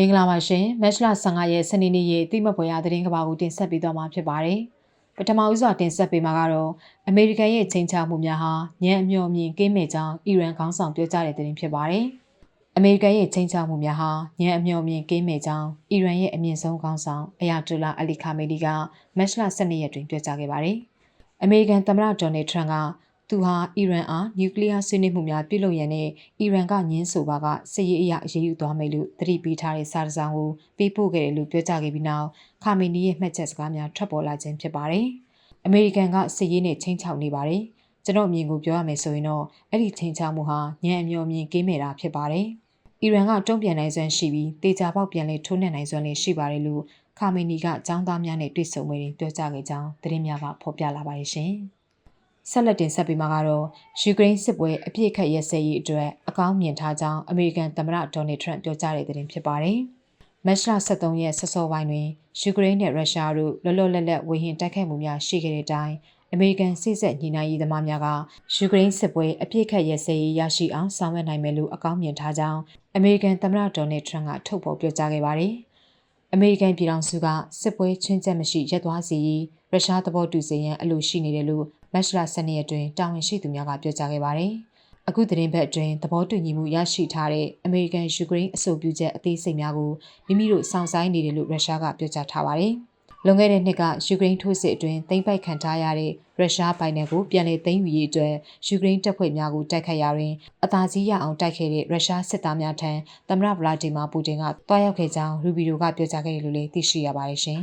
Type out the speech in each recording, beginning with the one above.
မင်္ဂလာပါရှင်မတ်လ15ရက်စနေနေ့ရဲ့တိမပွဲရသတင်းကဘာကိုတင်ဆက်ပေးသွားမှာဖြစ်ပါတယ်ပထမဦးစွာတင်ဆက်ပေးမှာကတော့အမေရိကန်ရဲ့ချိန်ချမှုများဟာညံအမျှော်မြင်ကင်းမဲ့ကြောင်းအီရန်ခေါင်းဆောင်ပြောကြားတဲ့သတင်းဖြစ်ပါတယ်အမေရိကန်ရဲ့ချိန်ချမှုများဟာညံအမျှော်မြင်ကင်းမဲ့ကြောင်းအီရန်ရဲ့အမြင့်ဆုံးခေါင်းဆောင်အယာတိုလာအလီခါမေဒီကမတ်လ12ရက်တွင်ပြောကြားခဲ့ပါတယ်အမေရိကန်သမ္မတဒေါ်နယ်ထရန့်က သူဟာအီရန်အားနျူကလ িয়ার ဆွေးနွေးမှုများပြုလုပ်ရန်နဲ့အီရန်ကညင်းဆိုပါကစစ်ရေးအရာအရေးယူသွားမယ်လို့သတိပေးထားတဲ့စာတစောင်ကိုပေးပို့ခဲ့တယ်လို့ပြောကြားခဲ့ပြီးနောက်ခါမီနီရဲ့မှတ်ချက်စကားများထွက်ပေါ်လာခြင်းဖြစ်ပါတယ်။အမေရိကန်ကစစ်ရေးနဲ့ချင်းချောက်နေပါတယ်။ကျွန်တော်အမြင်ကိုပြောရမယ်ဆိုရင်တော့အဲ့ဒီချင်းချောက်မှုဟာညံအမျောမြင်ကင်းမဲ့တာဖြစ်ပါတယ်။အီရန်ကတုံ့ပြန်နိုင်စွမ်းရှိပြီးတေချာပေါက်ပြန်လဲထိုးနှက်နိုင်စွမ်းလည်းရှိပါတယ်လို့ခါမီနီကအကြောင်းသားများနဲ့တွေ့ဆုံမှုတွေပြောကြားခဲ့ကြောင်းသတင်းများကဖော်ပြလာပါတယ်ရှင်။ ဆက်လက်တင်ဆက်ပေးမှာကတော့ယူကရိန်းစစ်ပွဲအပြစ်ခတ်ရက်စဲရေးအတွက်အကောင်းမြင်ထားကြောင်းအမေရိကန်သမ္မတဒေါ်နယ်ထရန့်ပြောကြားတဲ့သတင်းဖြစ်ပါတယ်။မတ်လ23ရက်ဆက်စောပိုင်းတွင်ယူကရိန်းနဲ့ရုရှားတို့လောလောလတ်လတ်ဝေဟင်တိုက်ခိုက်မှုများရှိခဲ့တဲ့အတိုင်းအမေရိကန်စစ်ဆက်ညီနိုင်ရေးသမားများကယူကရိန်းစစ်ပွဲအပြစ်ခတ်ရက်စဲရေးရရှိအောင်ဆောင်ရွက်နိုင်မယ်လို့အကောင်းမြင်ထားကြောင်းအမေရိကန်သမ္မတဒေါ်နယ်ထရန့်ကထုတ်ဖော်ပြောကြားခဲ့ပါတယ်။ အမေရိကန်ပြည်ထောင်စုကစစ်ပွဲချင်းချက်မရှိရပ်သွားစီရေးရုရှားသဘောတူစေရန်အလိုရှိနေတယ်လို့မတ်လ12ရက်တွင်တာဝန်ရှိသူများကပြောကြားခဲ့ပါတယ်။အခုသတင်းပတ်အတွင်းသဘောတူညီမှုရရှိထားတဲ့အမေရိကန်ယူကရိန်းအဆိုပြုချက်အသေးစိတ်များကိုမိမိတို့စောင့်ဆိုင်းနေတယ်လို့ရုရှားကပြောကြားထားပါတယ်။ လွန်ခဲ့တဲ့နှစ်ကယူကရိန်းထိုးစစ်အတွင်းသိမ်းပိုက်ခံထားရတဲ့ရုရှားပိုင်နယ်ကိုပြန်လည်သိမ်းယူရေးအတွက်ယူကရိန်းတပ်ဖွဲ့များကိုတိုက်ခိုက်ရာတွင်အသာစီးရအောင်တိုက်ခဲ့တဲ့ရုရှားစစ်သားများထံသမ္မတဗလာဒီမာပူတင်ကတွားရောက်ခဲ့ကြောင်းရူဘီရိုကပြောကြားခဲ့တယ်လို့လည်းသိရှိရပါတယ်ရှင်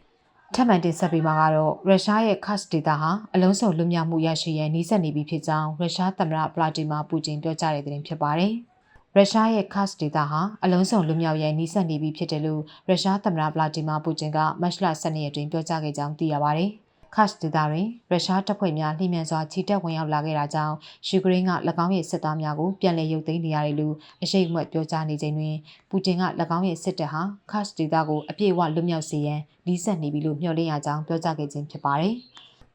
။ထပ်မံတင်ဆက်ပေးမှာကတော့ရုရှားရဲ့ Kursk ဒေသဟာအလုံးစုံလွတ်မြောက်မှုရရှိရန်နှီးစပ်နေပြီဖြစ်ကြောင်းရုရှားသမ္မတဗလာဒီမာပူတင်ပြောကြားတဲ့သတင်းဖြစ်ပါတယ်။ ရုရှားရဲ့ Kursk ဒေသဟာအလုံးစုံလွတ်မြောက်ရန်နှီးစပ်နေပြီဖြစ်တယ်လို့ရုရှားသမ္မတဗလာဒီမာပူတင်ကမတ်လ12ရက်တွင်ပြောကြားခဲ့ကြောင်းသိရပါတယ်။ခတ်ဒေသတွင်ရုရှားတပ်ဖွဲ့များလှိမ့်မြန်စွာခြိတက်ဝင်ရောက်လာခဲ့တာကြောင့်ယူကရိန်းက၎င်းရဲ့စစ်သားများကိုပြန်လည်ရုပ်သိမ်းနေရတယ်လို့အရှိတ်မွက်ပြောကြားနေချိန်တွင်ပူတင်က၎င်းရဲ့စစ်တပ်ဟာခတ်ဒေသကိုအပြည့်အဝလွတ်မြောက်စေရန်လီးစပ်နေပြီလို့မျှော်လင့်ရကြောင်းပြောကြားခဲ့ခြင်းဖြစ်ပါတယ်။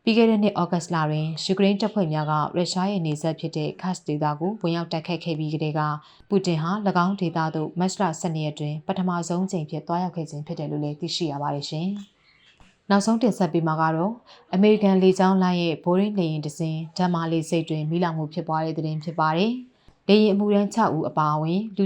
ပြီးခဲ့တဲ့နှစ်ဩဂတ်လတွင်ယူကရိန်းတပ်ဖွဲ့များကရုရှားရဲ့နေဆက်ဖြစ်တဲ့ခတ်ဒေသကိုဝင်ရောက်တိုက်ခတ်ခဲ့ပြီးကတည်းကပူတင်ဟာ12ဒေသသို့မတ်လ12ရက်တွင်ပထမဆုံးချိန်ဖြစ်သွားရောက်ခဲ့ခြင်းဖြစ်တယ်လို့လည်းသိရှိရပါတယ်ရှင်။နောက်ဆုံးတင်ဆက်ပေးမှာကတော့အမေရိကန်လေကြောင်းလိုင်းရဲ့ဘိုးရင်းလေရင်တစင်ဓမ္မလေးစိတ်တွင်မိလောင်မှုဖြစ်ပွားတဲ့တဲ့တင်ဖြစ်ပါတယ်။ လေရင်အမှုရန်6ဦးအပါအဝင်လူ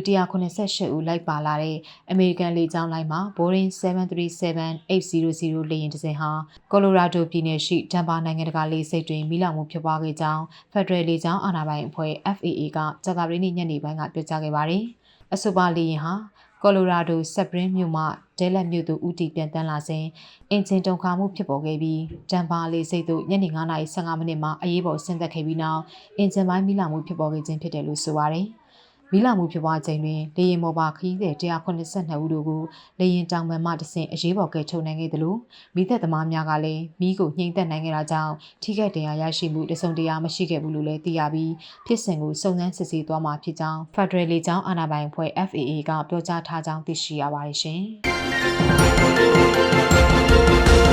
188ဦးလိုက်ပါလာတဲ့အမေရိကန်လေကြောင်းလိုင်းမှာ Boeing 737-800လေရင်တစင်ဟာကိုလိုရာဒိုပြည်နယ်ရှိဒန်ဘာနိုင်ငံတကာလေဆိပ်တွင်မိလောင်မှုဖြစ်ပွားခဲ့ကြောင်းဖက်ဒရယ်လေကြောင်းအာဏာပိုင်အဖွဲ့ FAA ကကြာသပတေးနေ့ညနေပိုင်းကပြောကြားခဲ့ပါတယ်။အဆိုပါလေရင်ဟာ ကော်လိုရာဒိုဆပ်ပရင်မြို့မှဒဲလက်မြို့သို့ဦးတည်ပြန်တန်းလာစဉ်အင်ဂျင်တုံခါမှုဖြစ်ပေါ်ခဲ့ပြီးတန်ပါလေးစိတ်သို့ညနေ9:15မိနစ်မှာအရေးပေါ်ဆင်းသက်ခဲ့ပြီးနောက်အင်ဂျင်ပိုင်းမိလောင်မှုဖြစ်ပေါ်ခဲ့ခြင်းဖြစ်တယ်လို့ဆိုပါတယ်။ မိလာမှုဖြစ်ပွားချိန်တွင်လေရင်မော်ပါခရီးသည်182ဦးတို့ကိုလေရင်တောင်ပံမှတဆင့်အရေးပေါ်ကယ်ထုတ်နိုင်ခဲ့သလိုမိသက်သမားများကလည်းမိကိုနှိမ်သက်နိုင်ခဲ့တာကြောင့်ထိခိုက်ဒဏ်ရာရရှိမှုတစုံတရာမရှိခဲ့ဘူးလို့လည်းသိရပြီးဖြစ်စဉ်ကိုစုံစမ်းစစ်ဆေးသွားမှာဖြစ်ကြောင်း Federal လေကြောင်းအာဏာပိုင်အဖွဲ့ FAA ကပြောကြားထားကြောင်းသိရှိရပါတယ်ရှင်။